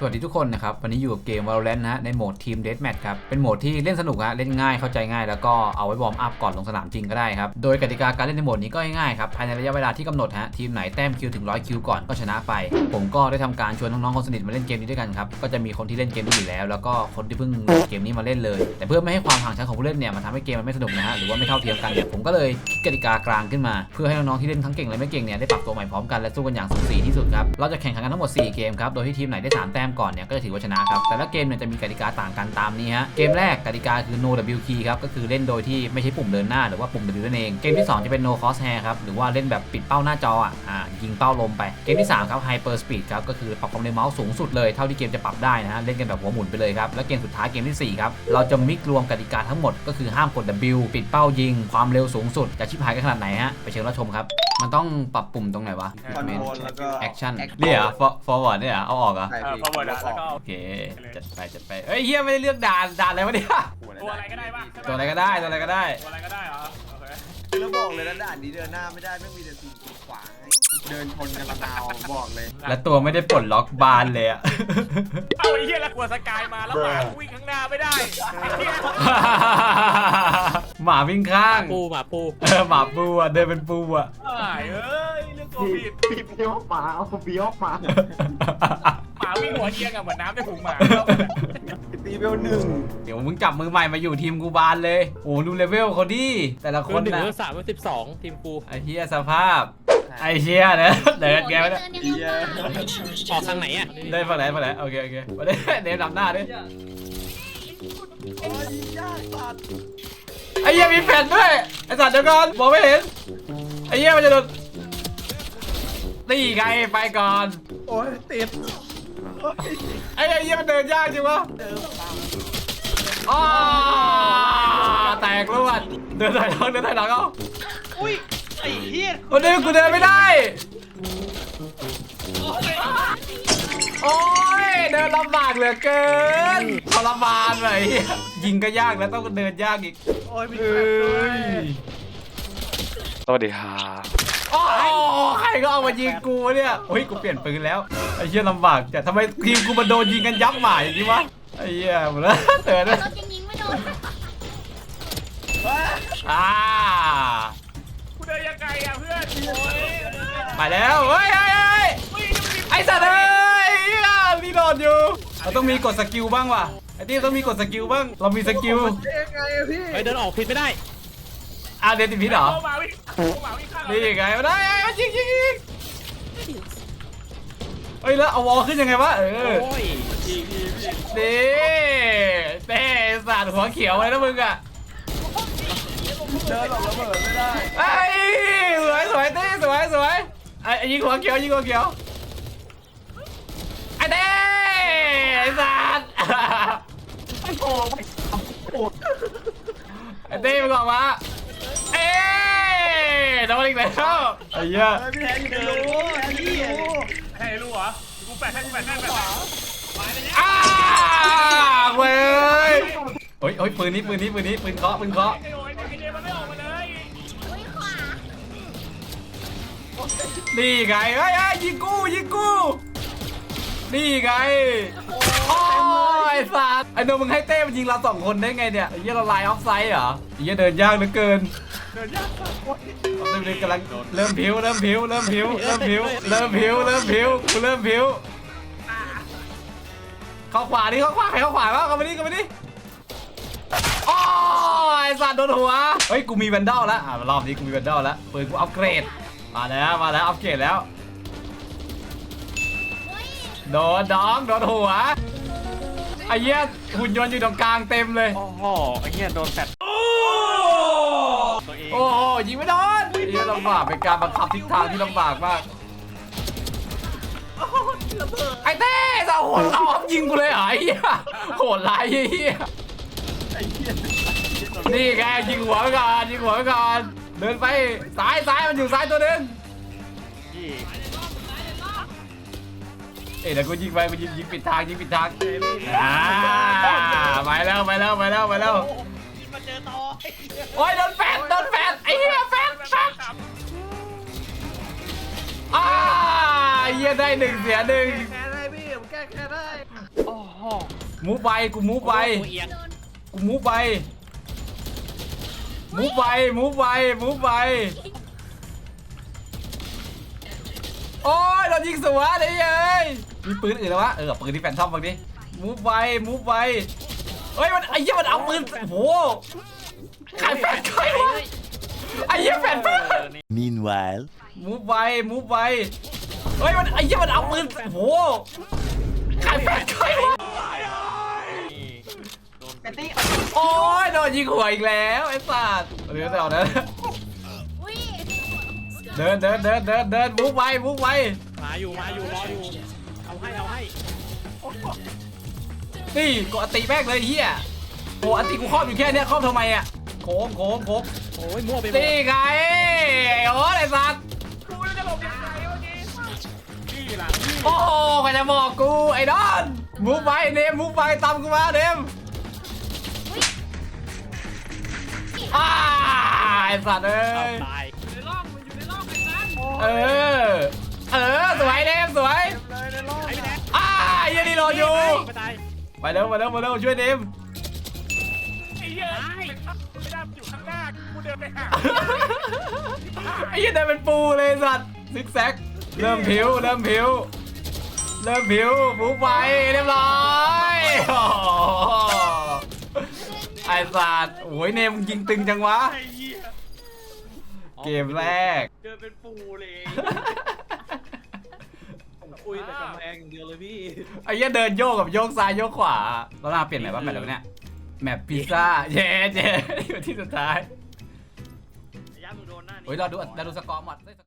สวัสดีทุกคนนะครับ วันนี้อยู่กับเกม Valorant นะฮะในโหมดทีม Deathmatch ครับ เป็นโหมดที่เล่นสนุกฮะเล่นง่ายเข้าใจง่ายแล้วก็เอาไว้วอร์มอัพก่อนลงสนามจริงก็ได้ครับ โดยกติกาการเล่นในโหมดนี้ก็ง่ายๆครับภายในระยะเวลาที่กำหนดฮะทีมไหนแต้มคิวถึง100คิวก่อนก็ชนะไป ผมก็ได้ทำการชวนน้องๆคนสนิทมาเล่นเกมนี้ด้วยกันครับก็จะมีคนที่เล่นเกมนี้อยู่แล้ว แล้วก็คนที่เพิ่งเกมนี้มาเล่นเลย แต่เพื่อไม่ให้ความห่างชั้นของผู้เล่นเนี่ยมันทำให้เกมมันไม่สนุกนะฮะหรือว่าไม่เท่าเทียมกันเนี่ยผมก็เลยคิดกติกากลางขึ้นมา เพื่อให้น้องๆที่เล่นทั้งเก่งและไม่เก่งเนี่ยได้ปรับตัวใหม่พร้อมกันและสู้กันอย่างสูสีที่สุดครับเราจะแข่งขันกันทั้งหมด4เกมครับโดยที่ทีมไหนได้3แต้มก่อนเนี่ยก็จะถือว่าชนะครับ แต่ละเกมเนี่ยจะมีกติกาต่างกันตามนี้ฮะ เกมแรกกติกาคือ no w key ครับ ก็คือเล่นโดยที่ไม่ใช่ปุ่มเดินหน้าหรือว่าปุ่ม W นั่นเอง เกมที่ 2 จะเป็น no cross hair ครับ หรือว่าเล่นแบบปิดเป้าหน้าจออะอ่ายิงเป้าลมไป เกมที่ 3 ครับ hyper speed ครับ ก็คือปรับความเร็วเมาส์สูงสุดเลยเท่าที่เกมจะปรับได้นะฮะ เล่นกันแบบหัวหมุนไปเลยครับ และเกมสุดท้ายเกมทีสี่4ครับ เราจะมิกรวมกติกาทั้งหมดก็คือห้ามกด W ปิดเป้ายิง ความเร็วสูงสุดจะชิบหายกันขนาดไหนฮะไปเชิญรับชมครับ มันต้องปรับปุ่มตรงไหนวะ คอนโทรลแล้วก็ action เนี่ย forward เนี่ยเอาออกอะใช่เออพี่พอเวิร์ดแล้วก็โอเค จัดไปจัดไปเอ้ยเฮียไม่ได้เลือกด่านด่านอะไรวะเนี่ยตัวอะไรก็ได้ป่ะตัวอะไรก็ได้ตัวอะไรก็ได้ ตัวอะไรก็ได้เหรอโอเคแล้วบอกเลยนะด่านนี้เดินหน้าไม่ได้ไม่มีแต่สิ่งกีดขวางให้เดินชนกันละนาวบอกเลยแล้วตัวไม่ได้ปลดล็อกบานเลยอะ เอาไอ้เหี้ยแล้วกลัวสกายมาแล้วหมาวิ่งข้างหน้าไม่ได้ไอ้เหี้ย หมาวิ่งข้าง ปูหมาปูเออหมาปูอะเดินเป็นปูอะหายเอ้ยเรื่องตัวผิดพี่เพี้ยวหมาเอาเพี้ยวหมาหมาวิ่งหัวเอียงอะเหมือนน้ำในถุงหมาตีเพี้ยวหนึ่งเดี๋ยวมึงจับมือใหม่มาอยู่ทีมกูบานเลย โอ้ดูเลเวลเขาดิแต่ละคคนนหนึ่งนะเบอร์สามเบอร์สิบสองทีมกูไอ้เฮียสภาพ ไอ้เชียเนอะเดินแกวะเนี่ยเพี้ยออกทางไหนอะเดินฝั่งไหนฝั่งไหนโอเคโอเคมาเดินเดินนำหน้าดิ ไอ้เหี้ยมีแผ่นด้วยไอ้สัตว์เดี๋ยวก่อนมองไม่เห็นไอ้เหี้ยมันจะโดนตีไงไปก่อน โอ้ยติดโอ้ยไอ้ไอ้เหี้ยมันเดินยากจริงวะเดินตามอ้าแตกรวดเดินถอยหลังเดินถอยหลังเอาอุ้ยไอ้เหี้ยคนนึงกูเดินไม่ได้ โอ้ยเดินลำบากเหลือเกินท รมานเลยเหี้ยยิงก็ยากแล้วต้องเดินยากอีกโอ้ยมีเอแฟนด้ว้ยยสวัสดีครับโอ้ใครก็เอามายิงกูวะเนี่ยเฮ้ยกูเปลี่ยนปืนแล้วไอ้เหี้ยลำบากจัดทำไมทีมกูมาโดนยิงกันยับหมายอย่างนี้วะไอ้เหี้ยหมดแล้วเตือนเลยรถยังยิงไม่โดนอ่ากูเดินยังไงอะเพื่อนโอ้ยไปแล้วเฮ้ยเฮ้ยเฮ้ยอุ้ยไอ้สัตว์เอ้ยเหี้ยรีโหลดอยู่เราต้องมีกดสกิลบ้างว่ะ ไอ้ที่ต้องมีกดสกิลบ้าง เรามีสกิลเยังไงอะพี่ไอยเดินออกผิดไม่ได้ อะเดนติพิษเหรอโอ้หมาวิ่งโอ้หมาวิ่งข้างเรานี่ไงมาได้ไอ้ยิงยิงยิงเฮ้ยแล้วเอาวอลขึ้นยังไงวะเออโอ้ยนี่เต้สัตว์หัวเขียวเลยนะมึงอะเดินหลบระเบิดไม่ได้ไอ้สวยสวยเต้สวยสวยไอ้ไอ้ยิงหัวเขียวยิงหัวเขียว ต้มึงออกมาเอ้ยโดนอีกแล้วไอ้เหี้ยยพี่แทนอยู่ในรูแทนอยู่ในรูให้รู้เหรอกูแปะให้กูแปะให้แปะให้อ้าเว้ยโอ้ยโอ้ยปืนนี้ปืนนี้ปืนนี้ปืนเคาะปืนเคาะนี่ไงเฮ้ยยิงกูยิงกูนี่ไง สัตว์ไอ้โนมึงให้เต้มันยิงเราสองคนได้ไงเนี่ยไอ้เหี้ยเราไลน์ออฟไซด์เหรอไอ้เหี้ยเดินยากเหลือเกินเดินยากสัสโอ้ยเริ่มกำลังเริ่มผิวเริ่มผิวเริ่มผิวเริ่มผิวเริ่มผิวเริ่มผิวกูเริ่มผิวเข้าขวาดิเข้าขวาใครเข้าขวาบ้างเข้ามาดิเข้ามาดิโอ้ยไอ้สัตว์โดนหัวเฮ้ยกูมีแวนดอลแล้วอ่ารอบนี้กูมีแวนดอลแล้วปืนกูอัปเกรดมาแล้วมาแล้วอัปเกรดแล้วโดนน้องโดนหัว ไอ้เหี้ยหุ่นยนต์อยู่ตรงกลางเต็มเลย โอ้โหไอ้เหี้ยโดนแฟดตัวเองโอ้โหยิงไม่โดนนี่ลำบากเป็นการบังคับทิศทางที่ลำบากมาก ไอ้เต้จะโหดเอายิงกูเลยเหรอไอ้เหี้ยโหดร้ายไอ้เหี้ยไอ้เหี้ยนี่ไงยิงหัวไปก่อนยิงหัวไปก่อนเดินไปซ้ายซ้ายมันอยู่ซ้ายตัวหนึงยี่ เอ้ยเดี๋ยวกูยิงไปกูยิงยิงปิดทางยิงปิดทางอ่าไปแล้วไปแล้วไปแล้วไปแล้วมาเจอต่อโอ้ยโดนแฟนโดนแฟนไอ้เหี้ยแฟนแฟนอ่าเหี้ยได้หนึ่งเสียหนึ่งแค้นให้พี่ผมแก้แค่ได้โอ้โหมูฟไปกูมูฟไปตัวเอียงโดนกูมูฟไปมูฟไปมูฟไปมูฟไปโอ้ยโด นยิงสวนเลยเอ้ยมีปืนอื่นแล้ววะเออปืนที่แฟนทอมบางดิมูฟไปมูฟไปเฮ้ยมันไอ้เหี้ยมันเอาปืนโอ้โหใครแฟนใครวะไอ้เหี้ยแฟนเพื่อน Meanwhile. มูฟไปมูฟไปเฮ้ยมันไอ้เหี้ยมันเอาปืนโอ้โหใครแฟนใครวะกระติกโอ้ยโดนยิงหัวอีกแล้วไอ้สัตว์เดี๋ยวเดี๋ยวเดี๋ยวอุ้ยเดินเดินเดินเดินเดินมุกไปมุกไปมา อยู่มาอยู่รออยู่เอาให้เอาให้นี่กดอันติแม่งเลยเฮียโอ้อันติกูครอบอยู่แค่เนี้ยครอบทำไมอะโค้งโค้งโค้งโอ้ยมั่วไปหมดนี่ไงโอ้ไอ้สัตว์กูแล้วจะหลบยังไงเมื่อกี้นี่หลังโอ้ใครจะบอกกูไอ้ดอนมุกไปเนมมุกไปตามกูมาเนมอ้าไอ้สัตว์เอ้เอายตาย ในร่องมันอยู่ในร่องไอ้นั้น เออ เออสวยเนมสวยเลยในรอบไอ้พี่แดงอ้าเหี้ยันนี่รออยู่ไปตายไปเร็วมาเร็วมาเร็วช่วยเนมไอ้เหี้ยไม่ได้มันอยู่ข้างหน้ากูเดินไปหาไอ้เหี้ยันได้เป็นปูเลยสัตว์ซิกแซกเริ่มผิวเริ่มผิวเริ่มผิวหมูไปเรียบร้อยโอ้โหไอ้สัตว์โอ้ยเนมมึงยิงตึงจังวะ ไอ้เหี้ยเกมแรก เดินเป็นปูเลย คุยแต่กำแพงอย่างเดียวเลยพี่ ไอ้เหี้ยเดินโยกกับโยกซ้ายโยกขวาเราหน้าเปลี่ยนไหนบ้างแมปแล้วเนี่ยแมปพิซซ่าเย้เย้อยู่ที่สุดท้ายย่ามึงโดนหน้านี้ เฮ้ยเราดูเราดูสกอร์หมด